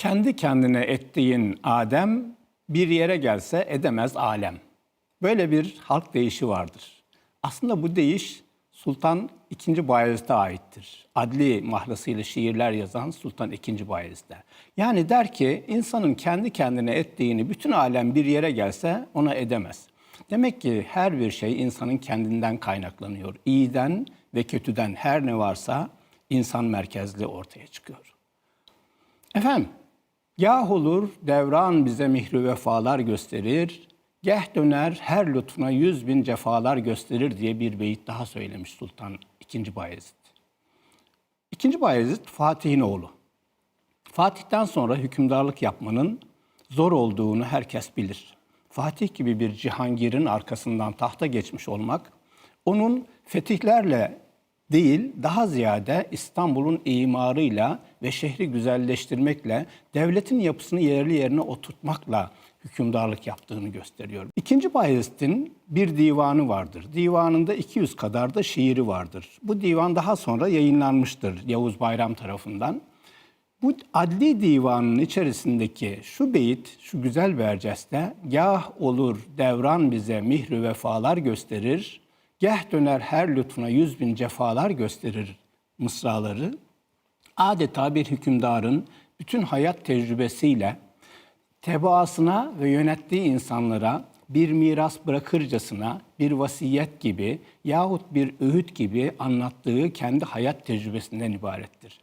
Kendi kendine ettiğin Adem bir yere gelse edemez alem. Böyle bir halk deyişi vardır. Aslında bu deyiş Sultan II. Bayezid'e aittir. Adli mahlasıyla şiirler yazan Sultan II. Bayezid'e. Yani der ki insanın kendi kendine ettiğini bütün alem bir yere gelse ona edemez. Demek ki her bir şey insanın kendinden kaynaklanıyor. İyiden ve kötüden her ne varsa insan merkezli ortaya çıkıyor. Efendim, gah olur devran bize mihri vefalar gösterir, geh döner her lütfuna yüz bin cefalar gösterir diye bir beyit daha söylemiş Sultan II. Bayezid. İkinci Bayezid Fatih'in oğlu. Fatih'ten sonra hükümdarlık yapmanın zor olduğunu herkes bilir. Fatih gibi bir Cihangir'in arkasından tahta geçmiş olmak, onun fetihlerle değil, daha ziyade İstanbul'un imarıyla ve şehri güzelleştirmekle, devletin yapısını yerli yerine oturtmakla hükümdarlık yaptığını gösteriyor. İkinci Bayezid'in bir divanı vardır. Divanında 200 kadar da şiiri vardır. Bu divan daha sonra yayınlanmıştır Yavuz Bayram tarafından. Bu adli divanın içerisindeki şu beyit, şu güzel berceste, gah olur devran bize mihri vefalar gösterir, geh döner her lütfuna yüz bin cefalar gösterir mısraları, adeta bir hükümdarın bütün hayat tecrübesiyle tebaasına ve yönettiği insanlara bir miras bırakırcasına bir vasiyet gibi yahut bir öğüt gibi anlattığı kendi hayat tecrübesinden ibarettir.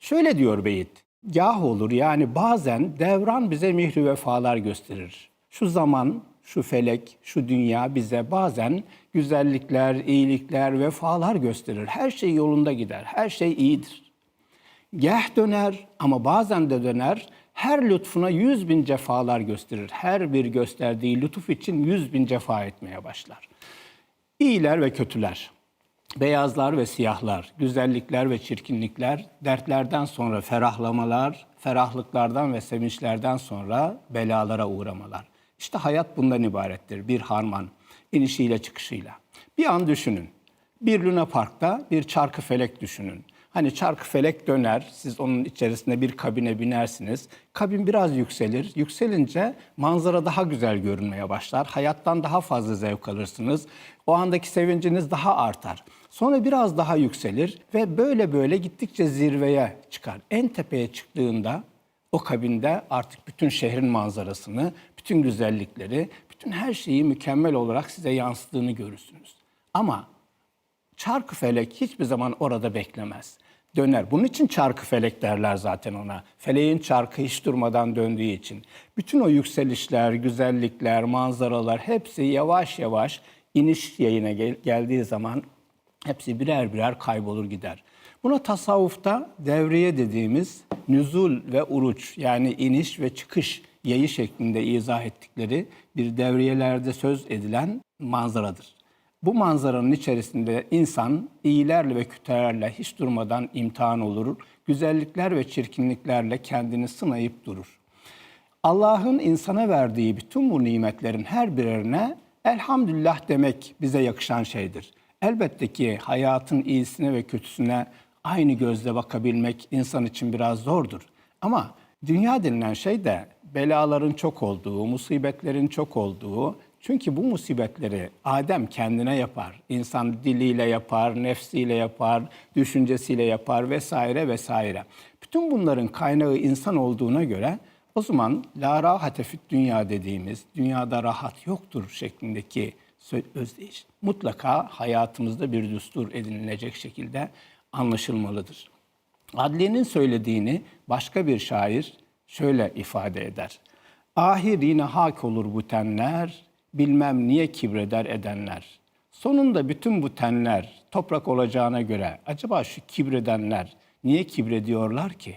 Şöyle diyor beyit. Gah olur yani bazen devran bize mihri vefalar gösterir. Şu zaman, şu felek, şu dünya bize bazen güzellikler, iyilikler, vefalar gösterir. Her şey yolunda gider, her şey iyidir. Geh döner ama bazen de döner, her lütfuna yüz bin cefalar gösterir. Her bir gösterdiği lütuf için yüz bin cefa etmeye başlar. İyiler ve kötüler, beyazlar ve siyahlar, güzellikler ve çirkinlikler, dertlerden sonra ferahlamalar, ferahlıklardan ve sevinçlerden sonra belalara uğramalar. İşte hayat bundan ibarettir. Bir harman, inişiyle çıkışıyla. Bir an düşünün. Bir Luna Park'ta bir çarkı felek düşünün. Hani çarkı felek döner, siz onun içerisinde bir kabine binersiniz. Kabin biraz yükselir. Yükselince manzara daha güzel görünmeye başlar. Hayattan daha fazla zevk alırsınız. O andaki sevinciniz daha artar. Sonra biraz daha yükselir ve böyle böyle gittikçe zirveye çıkar. En tepeye çıktığında o kabinde artık bütün şehrin manzarasını, bütün güzellikleri, bütün her şeyi mükemmel olarak size yansıdığını görürsünüz. Ama çarkı felek hiçbir zaman orada beklemez. Döner. Bunun için çarkı felek derler zaten ona. Feleğin çarkı hiç durmadan döndüğü için. Bütün o yükselişler, güzellikler, manzaralar hepsi yavaş yavaş iniş yayına gel- geldiği zaman hepsi birer birer kaybolur gider. Buna tasavvufta devriye dediğimiz nüzul ve uruç yani iniş ve çıkış yayı şeklinde izah ettikleri bir devriyelerde söz edilen manzaradır. Bu manzaranın içerisinde insan iyilerle ve kötülerle hiç durmadan imtihan olur. Güzellikler ve çirkinliklerle kendini sınayıp durur. Allah'ın insana verdiği bütün bu nimetlerin her birine elhamdülillah demek bize yakışan şeydir. Elbette ki hayatın iyisine ve kötüsüne aynı gözle bakabilmek insan için biraz zordur. Ama dünya denilen şey de belaların çok olduğu, musibetlerin çok olduğu, çünkü bu musibetleri Adem kendine yapar. İnsan diliyle yapar, nefsiyle yapar, düşüncesiyle yapar vesaire vesaire. Bütün bunların kaynağı insan olduğuna göre o zaman la rahate fit dünya dediğimiz dünyada rahat yoktur şeklindeki özdeyiş mutlaka hayatımızda bir düstur edinilecek şekilde anlaşılmalıdır. Adliye'nin söylediğini başka bir şair şöyle ifade eder. Ahir yine hak olur bu tenler, bilmem niye kibreder edenler. Sonunda bütün bu tenler toprak olacağına göre acaba şu kibredenler niye kibrediyorlar ki?